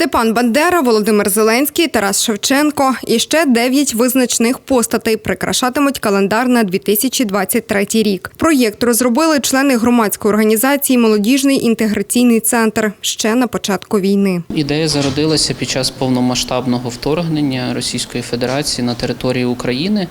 Степан Бандера, Володимир Зеленський, Тарас Шевченко і ще дев'ять визначних постатей прикрашатимуть календар на 2023 рік. Проєкт розробили члени громадської організації Молодіжний інтеграційний центр ще на початку війни. Ідея зародилася під час повномасштабного вторгнення Російської Федерації на територію України,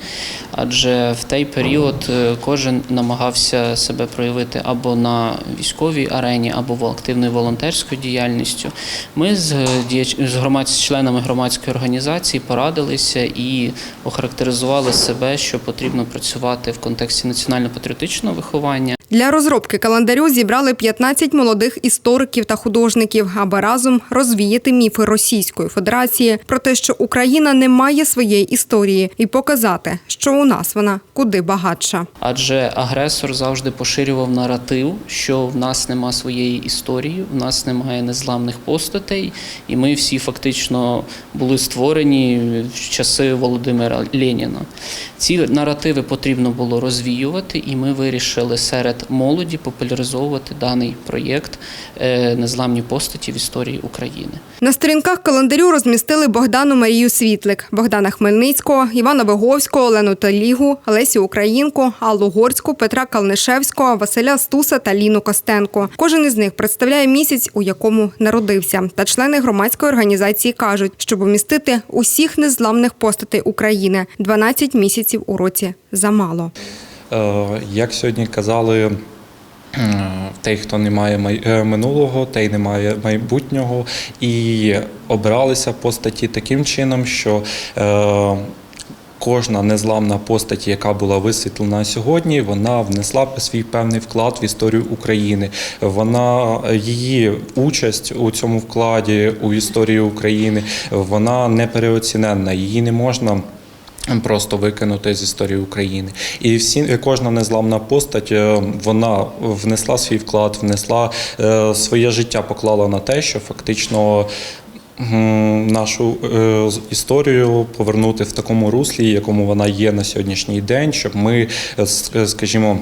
адже в той період е, кожен намагався себе проявити або на військовій арені, або в активною волонтерською діяльністю. Ми з діяч з громад з членами громадської організації порадилися і охарактеризували себе, що потрібно працювати в контексті національно-патріотичного виховання. Для розробки календарю зібрали 15 молодих істориків та художників, аби разом розвіяти міфи Російської Федерації про те, що Україна не має своєї історії, і показати, що у нас вона куди багатша. Адже агресор завжди поширював наратив, що в нас нема своєї історії, в нас немає незламних постатей, і ми всі фактично були створені в часи Володимира Леніна. Ці наративи потрібно було розвіювати, і ми вирішили серед молоді популяризовувати даний проєкт е, Незламні постаті в історії України. На сторінках календарю розмістили Богдану Марію Світлик, Богдана Хмельницького, Івана Виговського, Олену Талігу, Лесю Українку, Аллу Горську, Петра Калнишевського, Василя Стуса та Ліну Костенко. Кожен із них представляє місяць, у якому народився. Та члени громадської організації кажуть, щоб умістити усіх незламних постатей України 12 місяців у році замало. Е, Як сьогодні казали, той, хто не має е, минулого, той не має майбутнього, і обиралися постаті таким чином, що е, кожна незламна постать, яка була висвітлена сьогодні, вона внесла свій певний вклад в історію України. Вона її участь у цьому вкладі у історію України, вона не переоціненна, її не можна просто викинути з історії України. І всі кожна незламна постать е, вона внесла свій вклад, внесла е, своє життя, поклала на те, що фактично. Нашу е, історію повернути в такому руслі, якому вона є на сьогоднішній день, щоб ми, е, е, скажімо,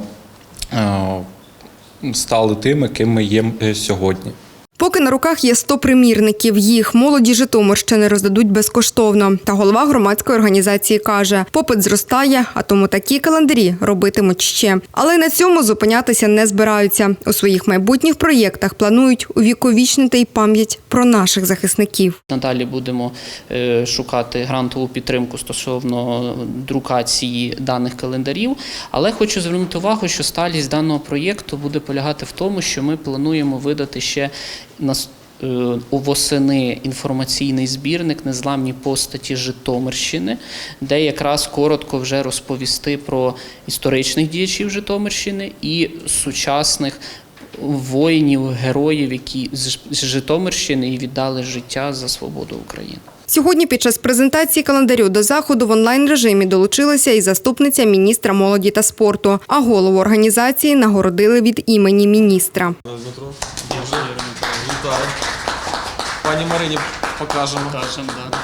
стали тими, ким ми є сьогодні. Поки на руках є 100 примірників, їх молоді Житомирщини роздадуть безкоштовно. Та голова громадської організації каже, попит зростає, а тому такі календарі робитимуть ще. Але на цьому зупинятися не збираються. У своїх майбутніх проєктах планують увіковічнити й пам'ять про наших захисників. Надалі будемо е, шукати грантову підтримку стосовно друкації даних календарів. Але хочу звернути увагу, що сталість даного проєкту буде полягати в тому, що ми плануємо видати ще восени інформаційний збірник Незламні постаті Житомирщини, де якраз коротко вже розповісти про історичних діячів Житомирщини і сучасних воїнів, героїв, які з Житомирщини і віддали життя за свободу України. Сьогодні під час презентації календарю до заходу в онлайн режимі долучилася і заступниця міністра молоді та спорту. А голову організації нагородили від імені міністра. Дмитро. Вітаю. Пані Марині покажемо. Кажемо, да.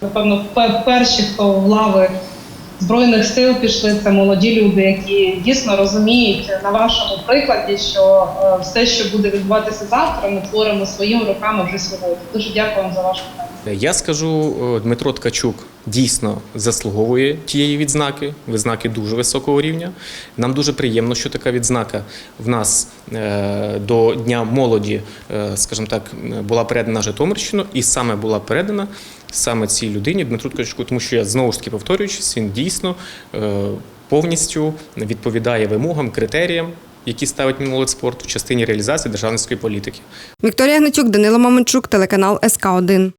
Напевно, перші, хто в лави Збройних сил пішли, це молоді люди, які дійсно розуміють на вашому прикладі, що е, все, що буде відбуватися завтра, ми творимо своїми руками вже сьогодні. Дуже дякую вам за вашу працю. Я скажу, е, Дмитро Ткачук дійсно заслуговує тієї відзнаки, відзнаки дуже високого рівня. Нам дуже приємно, що така відзнака в нас е, до Дня молоді, скажімо так, була передана Житомирщину, і саме була передана саме цій людині Дмитру Ткачуку, тому що я знову ж таки повторюючись, він дійсно е, повністю відповідає вимогам, критеріям. Які ставить молодь спорту в частині реалізації державницької політики. Вікторія Гнатюк, Данило Маменчук, телеканал СК 1